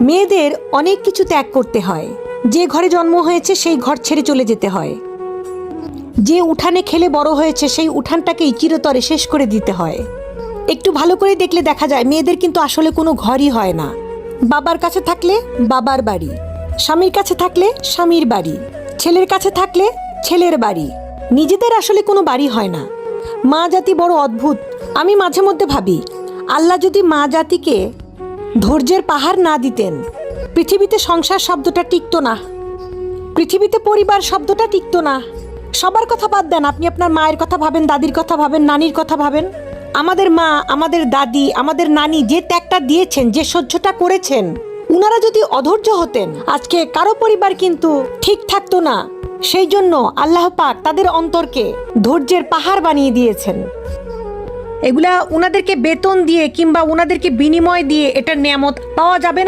মেয়েদের অনেক কিছু ত্যাগ করতে হয়। যে ঘরে জন্ম হয়েছে সেই ঘর ছেড়ে চলে যেতে হয়। যে উঠানে খেলে বড় হয়েছে সেই উঠানটাকেই চিরতরে শেষ করে দিতে হয়। একটু ভালো করে দেখলে দেখা যায় মেয়েদের কিন্তু আসলে কোনো ঘরই হয় না। বাবার কাছে থাকলে বাবার বাড়ি, স্বামীর কাছে থাকলে স্বামীর বাড়ি, ছেলের কাছে থাকলে ছেলের বাড়ি। নিজেদের আসলে কোনো বাড়ি হয় না। মা জাতি বড় অদ্ভুত। আমি মাঝে মধ্যে ভাবি, আল্লাহ যদি মা জাতিকে ধৈর্যের পাহাড় না দিতেন। পৃথিবীতে সংসার শব্দটা টিকতো না। পৃথিবীতে পরিবার শব্দটা টিকতো না। সবার কথা বাদ দেন, আপনি আপনার মায়ের কথা ভাবেন, দাদির কথা ভাবেন, নানির কথা ভাবেন। আমাদের মা, আমাদের দাদি, আমাদের নানি যে ত্যাগটা দিয়েছেন, যে সহ্যটা করেছেন, উনারা যদি অধৈর্য হতেন, আজকে কারও পরিবার কিন্তু ঠিক থাকতো না। সেই জন্য আল্লাহ পাক তাদের অন্তরকে ধৈর্যের পাহাড় বানিয়ে দিয়েছেন। এগুলা ওনাদেরকে বেতন দিয়ে কিংবা ওনাদেরকে বিনিময় দিয়ে এটা নিয়ামত পাওয়া যাবে না।